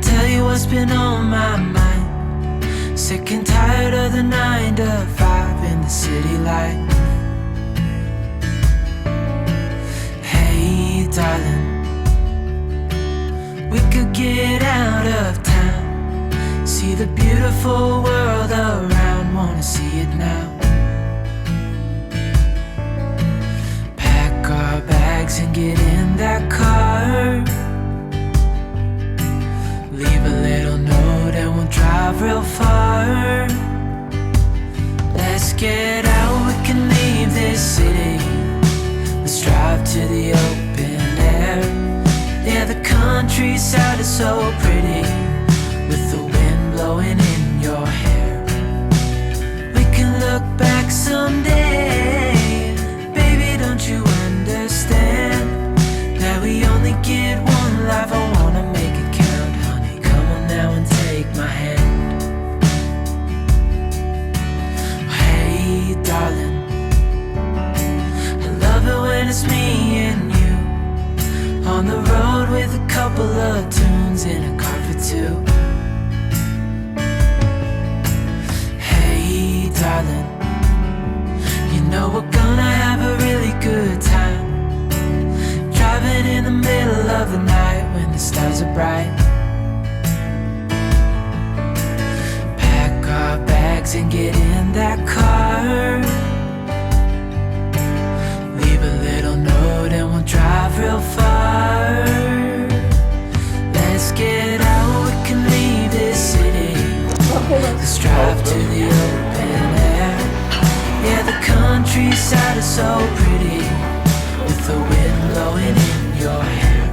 tell you what's been on my mind? Sick and tired of the nine to five in the city life. Hey, darling, we could get out of town. See the beautiful world around, wanna see it now. Pack our bags and get in that car. Leave a little note and we'll drive real far. Let's get out, we can leave this city. Let's drive to the open air. Yeah, the countryside is so pretty with the wind blowing in your hair. We can look back someday. Couple of tunes in a car for two. Hey, darling, you know we're gonna have a really good time. Driving in the middle of the night when the stars are bright. Pack our bags and get in that car. So pretty with the wind blowing in your hair.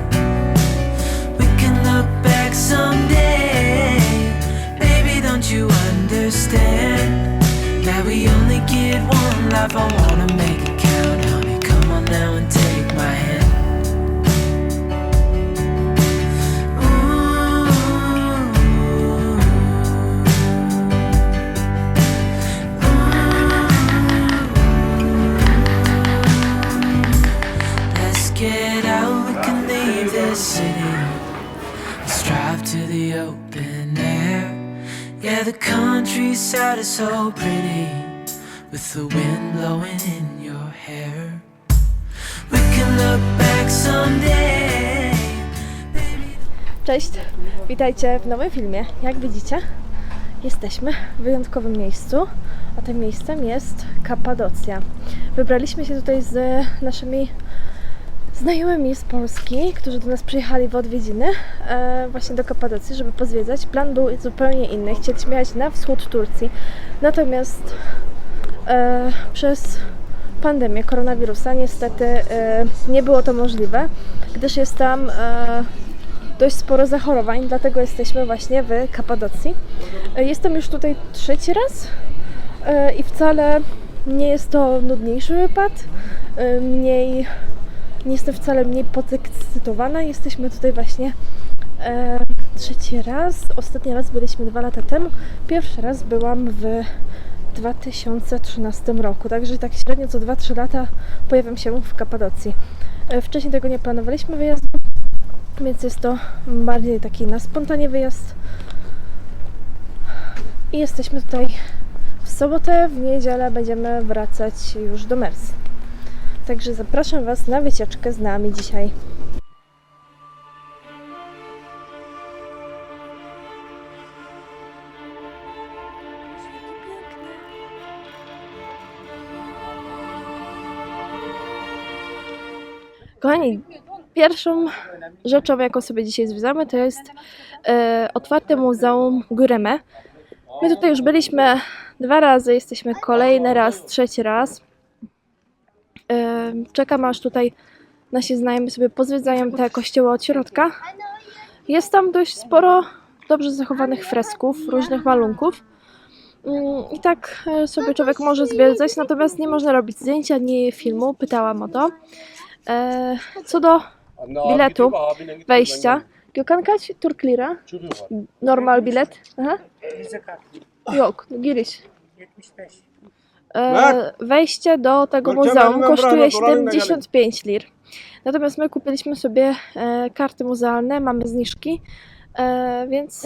We can look back someday. Baby, don't you understand that we only get one life? I wanna is so pretty with the wind blowing in your hair. We can look back someday. Cześć, witajcie w nowym filmie. Jak widzicie, jesteśmy w wyjątkowym miejscu, a tym miejscem jest Kapadocja. Wybraliśmy się tutaj z naszymi znajomymi z Polski, którzy do nas przyjechali w odwiedziny e, właśnie do Kapadocji, żeby pozwiedzać. Plan był zupełnie inny. Chcieliśmy jechać na wschód Turcji, natomiast e, przez pandemię koronawirusa niestety e, nie było to możliwe, gdyż jest tam e, dość sporo zachorowań, dlatego jesteśmy właśnie w Kapadocji. E, Jestem już tutaj trzeci raz e, i wcale nie jest to nudniejszy wypad, e, mniej, nie jestem wcale mniej podekscytowana. Jesteśmy tutaj właśnie e, trzeci raz. Ostatni raz byliśmy dwa lata temu. Pierwszy raz byłam w 2013 roku, także tak średnio co 2-3 lata pojawiam się w Kapadocji. E, Wcześniej tego nie planowaliśmy wyjazdu, więc jest to bardziej taki na spontanie wyjazd. I jesteśmy tutaj w sobotę, w niedzielę będziemy wracać już do Mers. Także zapraszam Was na wycieczkę z nami dzisiaj. Kochani, pierwszą rzeczą, jaką sobie dzisiaj zwiedzamy, to jest e, otwarte Muzeum Güreme. My tutaj już byliśmy dwa razy, jesteśmy kolejny raz, trzeci raz. Czekam aż tutaj nasi znajomi sobie pozwiedzają te kościoły od środka. Jest tam dość sporo dobrze zachowanych fresków, różnych malunków. Mm, I tak e, sobie człowiek może zwiedzać, natomiast nie można robić zdjęcia ani filmu. Pytałam o to. E, co do biletu wejścia. Gökhan kaç Türk lira? Normal bilet. Aha. Yok. E, wejście do tego muzeum kosztuje brał naturalne 75 lir. Natomiast my kupiliśmy sobie e, karty muzealne, mamy zniżki E, więc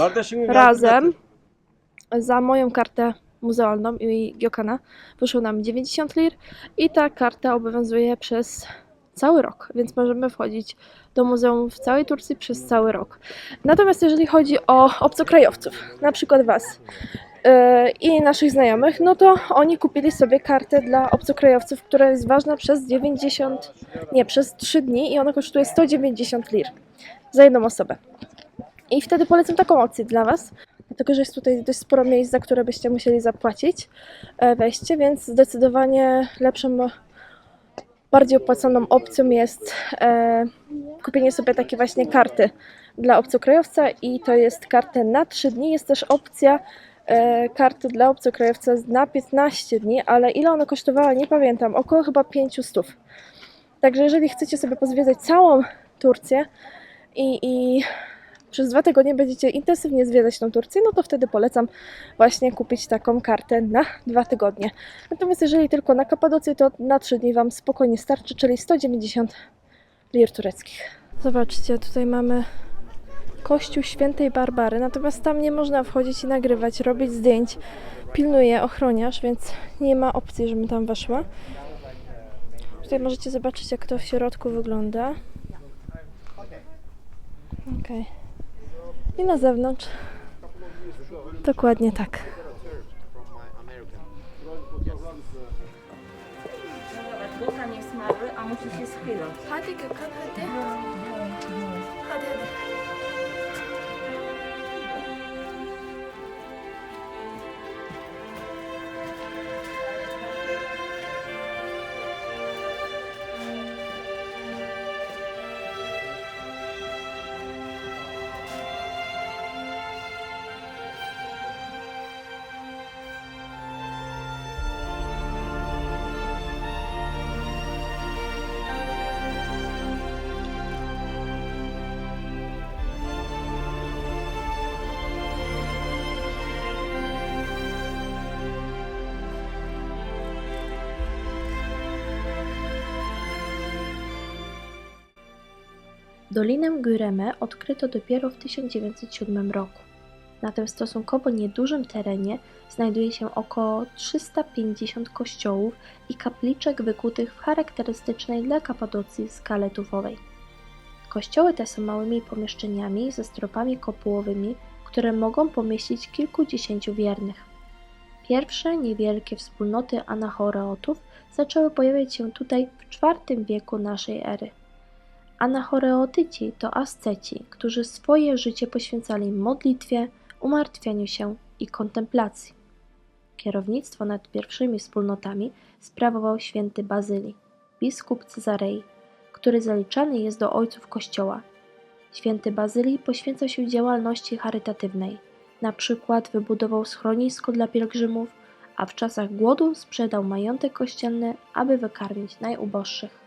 razem za moją kartę muzealną i Giokana wyszło nam 90 lir i ta karta obowiązuje przez cały rok, więc możemy wchodzić do muzeum w całej Turcji przez cały rok. Natomiast jeżeli chodzi o obcokrajowców, na przykład Was i naszych znajomych, no to oni kupili sobie kartę dla obcokrajowców, która jest ważna przez 90, nie, przez 3 dni i ona kosztuje 190 lir za jedną osobę. I wtedy polecam taką opcję dla Was, dlatego że jest tutaj dość sporo miejsc, za które byście musieli zapłacić e, wejście, więc zdecydowanie lepszą, bardziej opłaconą opcją jest e, kupienie sobie takiej właśnie karty dla obcokrajowca i to jest karta na 3 dni. Jest też opcja e, karty dla obcokrajowca na 15 dni, ale ile ona kosztowała nie pamiętam, około chyba 500. Także jeżeli chcecie sobie pozwiedzać całą Turcję i, i przez dwa tygodnie będziecie intensywnie zwiedzać tą Turcję, no to wtedy polecam właśnie kupić taką kartę na dwa tygodnie. Natomiast jeżeli tylko na Kapadocję, to na trzy dni Wam spokojnie starczy, czyli 190 lir tureckich. Zobaczcie, tutaj mamy kościół świętej Barbary, natomiast tam nie można wchodzić i nagrywać, robić zdjęć. Pilnuje ochroniarz, więc nie ma opcji, żebym tam weszła. Tutaj możecie zobaczyć, jak to w środku wygląda. Okej. I na zewnątrz. Dokładnie tak. Bokan jest mały, a musi się schylać. Hadi. Hadi Dolinę Güreme odkryto dopiero w 1907 roku. Na tym stosunkowo niedużym terenie znajduje się około 350 kościołów i kapliczek wykutych w charakterystycznej dla Kapadocji skale tufowej. Kościoły te są małymi pomieszczeniami ze stropami kopułowymi, które mogą pomieścić kilkudziesięciu wiernych. Pierwsze niewielkie wspólnoty anachoreotów zaczęły pojawiać się tutaj w IV wieku naszej ery. Anachoreotyci to asceci, którzy swoje życie poświęcali modlitwie, umartwianiu się i kontemplacji. Kierownictwo nad pierwszymi wspólnotami sprawował święty Bazylii, biskup Cezarei, który zaliczany jest do ojców Kościoła. Święty Bazylii poświęcał się działalności charytatywnej, na przykład wybudował schronisko dla pielgrzymów, a w czasach głodu sprzedał majątek kościelny, aby wykarmić najuboższych.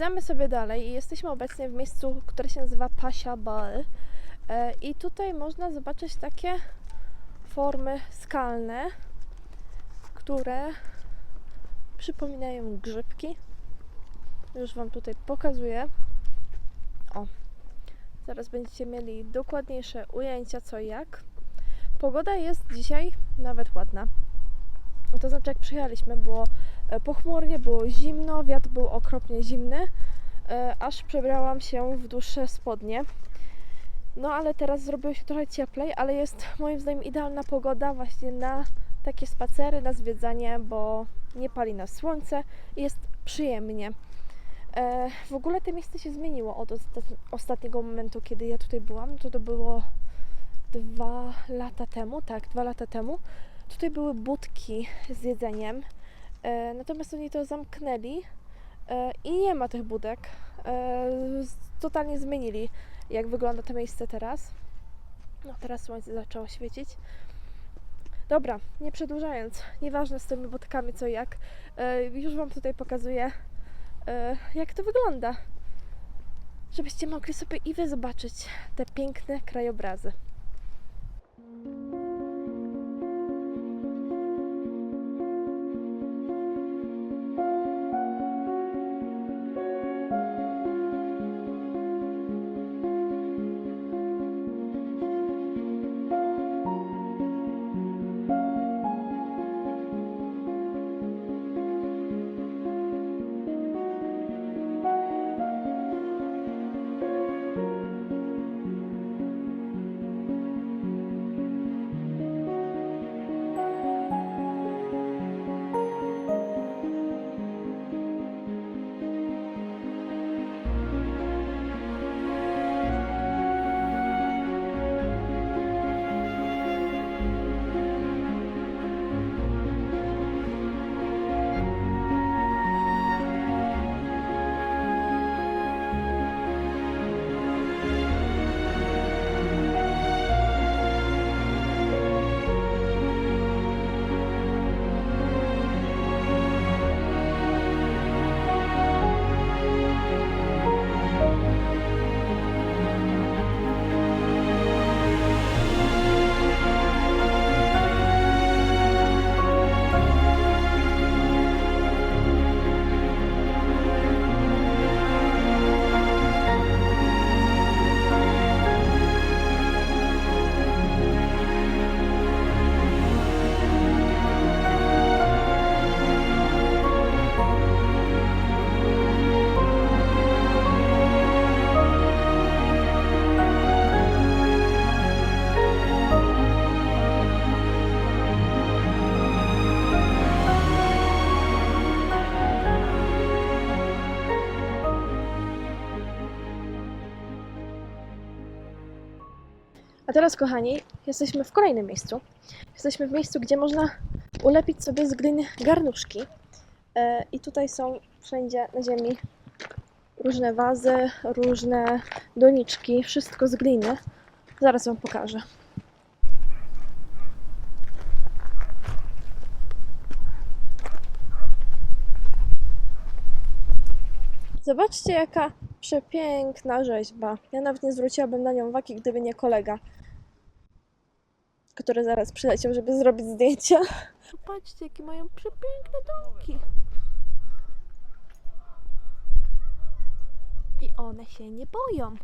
Zwiedzamy sobie dalej i jesteśmy obecnie w miejscu, które się nazywa Pasia Bal. E, I tutaj można zobaczyć takie formy skalne, które przypominają grzybki. Już Wam tutaj pokazuję. O, zaraz będziecie mieli dokładniejsze ujęcia co i jak. Pogoda jest dzisiaj nawet ładna. To znaczy, jak przyjechaliśmy, było pochmurnie, było zimno, wiatr był okropnie zimny, e, aż przebrałam się w dłuższe spodnie. No ale teraz zrobiło się trochę cieplej, ale jest moim zdaniem idealna pogoda właśnie na takie spacery, na zwiedzanie, bo nie pali nas słońce i jest przyjemnie. E, w ogóle to miejsce się zmieniło od osta- ostatniego momentu, kiedy ja tutaj byłam. To to było dwa lata temu, tak, dwa lata temu. Tutaj były budki z jedzeniem, e, natomiast oni to zamknęli e, i nie ma tych budek. E, totalnie zmienili, jak wygląda to miejsce teraz. No, teraz słońce zaczęło świecić. Dobra, nie przedłużając, nieważne z tymi budkami co jak, e, już Wam tutaj pokazuję, e, jak to wygląda. Żebyście mogli sobie i Wy zobaczyć te piękne krajobrazy. A teraz, kochani, jesteśmy w kolejnym miejscu. Jesteśmy w miejscu, gdzie można ulepić sobie z gliny garnuszki. E, I tutaj są wszędzie na ziemi różne wazy, różne doniczki, wszystko z gliny. Zaraz Wam pokażę. Zobaczcie, jaka przepiękna rzeźba. Ja nawet nie zwróciłabym na nią uwagi, gdyby nie kolega, który zaraz przyleciał, żeby zrobić zdjęcia. Zobaczcie, jakie mają przepiękne domki. I one się nie boją.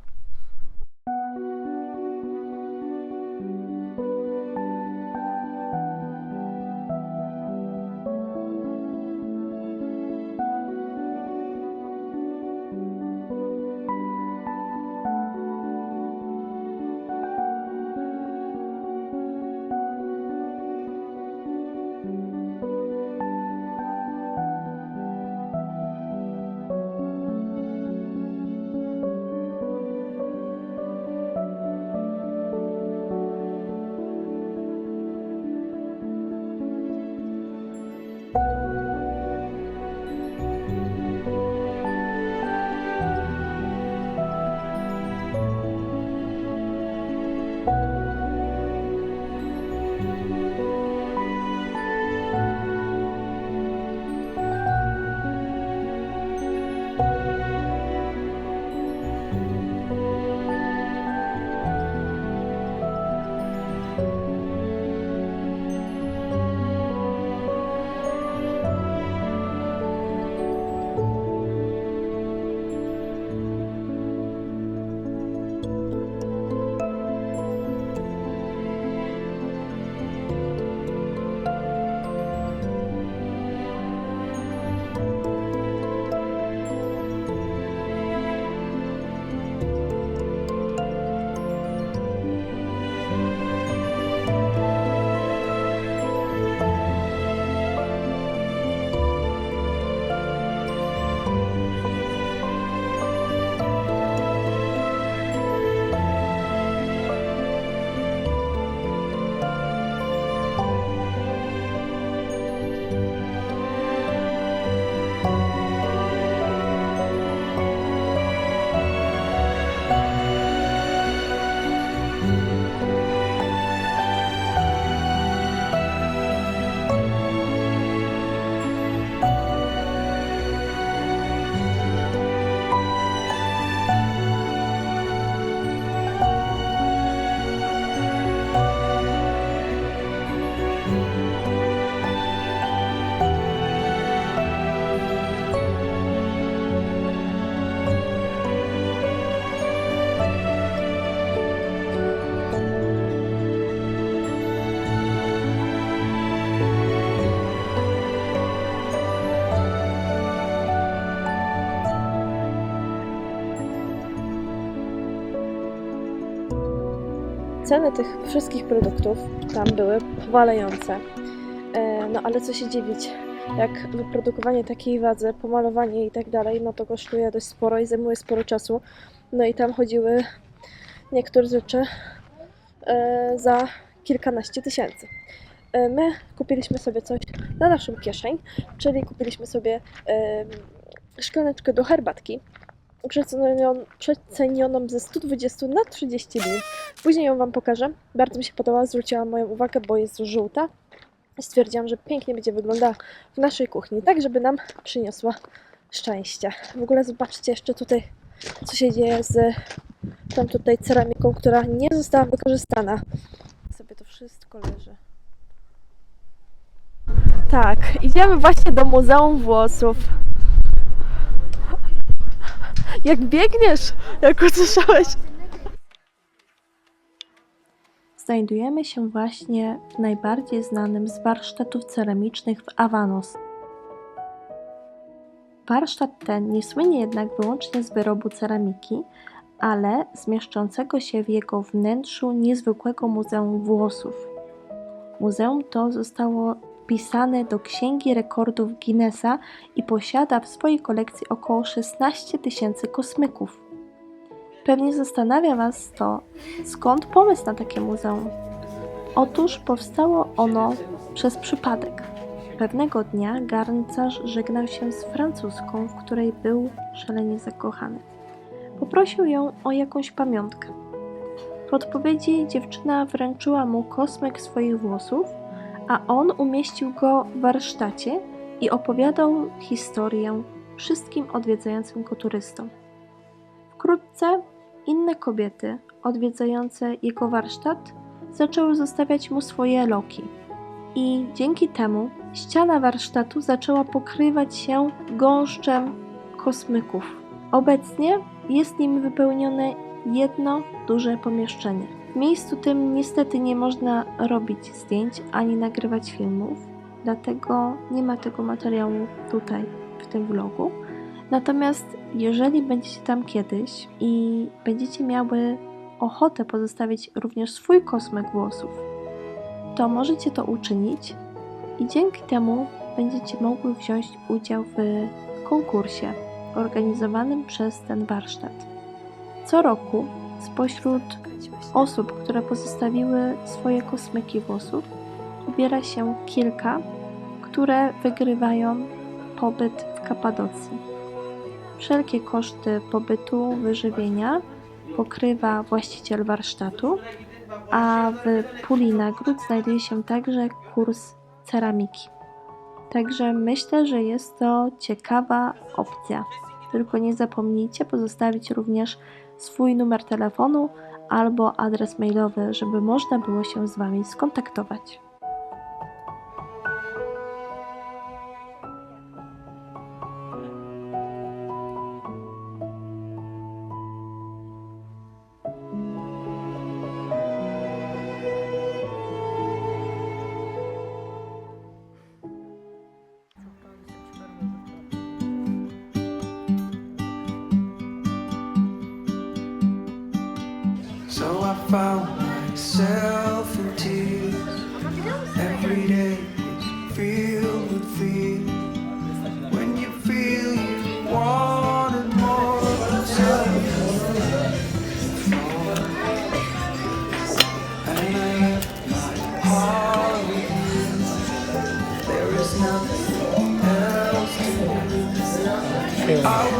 Ceny tych wszystkich produktów tam były powalające. E, no ale co się dziwić, jak wyprodukowanie takiej wadzy, pomalowanie i tak dalej, no to kosztuje dość sporo i zajmuje sporo czasu. No i tam chodziły niektóre rzeczy e, za kilkanaście tysięcy. E, My kupiliśmy sobie coś na naszą kieszeń, czyli kupiliśmy sobie szklaneczkę do herbatki przecenioną, ze 120 na 30 lin. Później ją Wam pokażę. Bardzo mi się podobała, zwróciła moją uwagę, bo jest żółta. Stwierdziłam, że pięknie będzie wyglądała w naszej kuchni, tak żeby nam przyniosła szczęście. W ogóle zobaczcie jeszcze tutaj, co się dzieje z tą tutaj ceramiką, która nie została wykorzystana. Sobie to wszystko leży. Tak, idziemy właśnie do Muzeum Włosów. Jak biegniesz, jak usłyszałeś. Znajdujemy się właśnie w najbardziej znanym z warsztatów ceramicznych w Avanos. Warsztat ten nie słynie jednak wyłącznie z wyrobu ceramiki, ale z mieszczącego się w jego wnętrzu niezwykłego Muzeum Włosów. Muzeum to zostało wpisane do Księgi Rekordów Guinnessa i posiada w swojej kolekcji około 16 tysięcy kosmyków. Pewnie zastanawia Was to, skąd pomysł na takie muzeum. Otóż powstało ono przez przypadek. Pewnego dnia garncarz żegnał się z francuską, w której był szalenie zakochany. Poprosił ją o jakąś pamiątkę. W odpowiedzi dziewczyna wręczyła mu kosmyk swoich włosów, a on umieścił go w warsztacie i opowiadał historię wszystkim odwiedzającym go turystom. Wkrótce inne kobiety odwiedzające jego warsztat zaczęły zostawiać mu swoje loki. I dzięki temu ściana warsztatu zaczęła pokrywać się gąszczem kosmyków. Obecnie jest nim wypełnione jedno duże pomieszczenie. W miejscu tym niestety nie można robić zdjęć ani nagrywać filmów, dlatego nie ma tego materiału tutaj w tym vlogu. Natomiast jeżeli będziecie tam kiedyś i będziecie miały ochotę pozostawić również swój kosmyk włosów, to możecie to uczynić i dzięki temu będziecie mogły wziąć udział w konkursie organizowanym przez ten warsztat. Co roku spośród osób, które pozostawiły swoje kosmyki włosów, ubiera się kilka, które wygrywają pobyt w Kapadocji. Wszelkie koszty pobytu, wyżywienia pokrywa właściciel warsztatu, a w puli nagród znajduje się także kurs ceramiki. Także myślę, że jest to ciekawa opcja. Tylko nie zapomnijcie pozostawić również swój numer telefonu albo adres mailowy, żeby można było się z Wami skontaktować.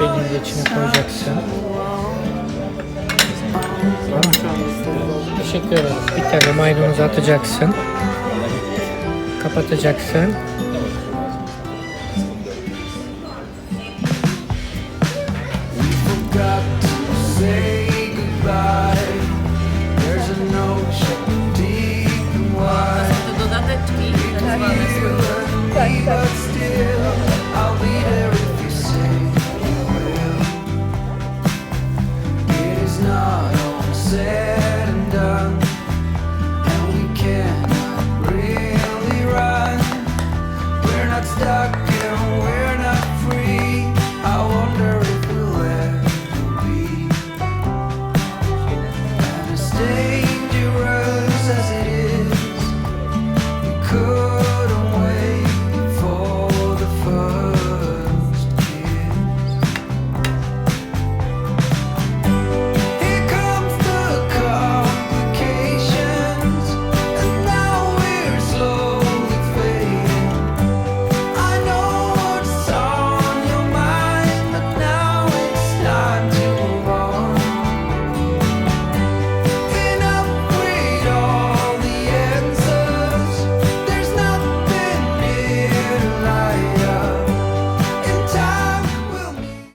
Belini de koyacaksın. Teşekkür ederim. Bir tane maydanozu atacaksın. Kapatacaksın. Tak.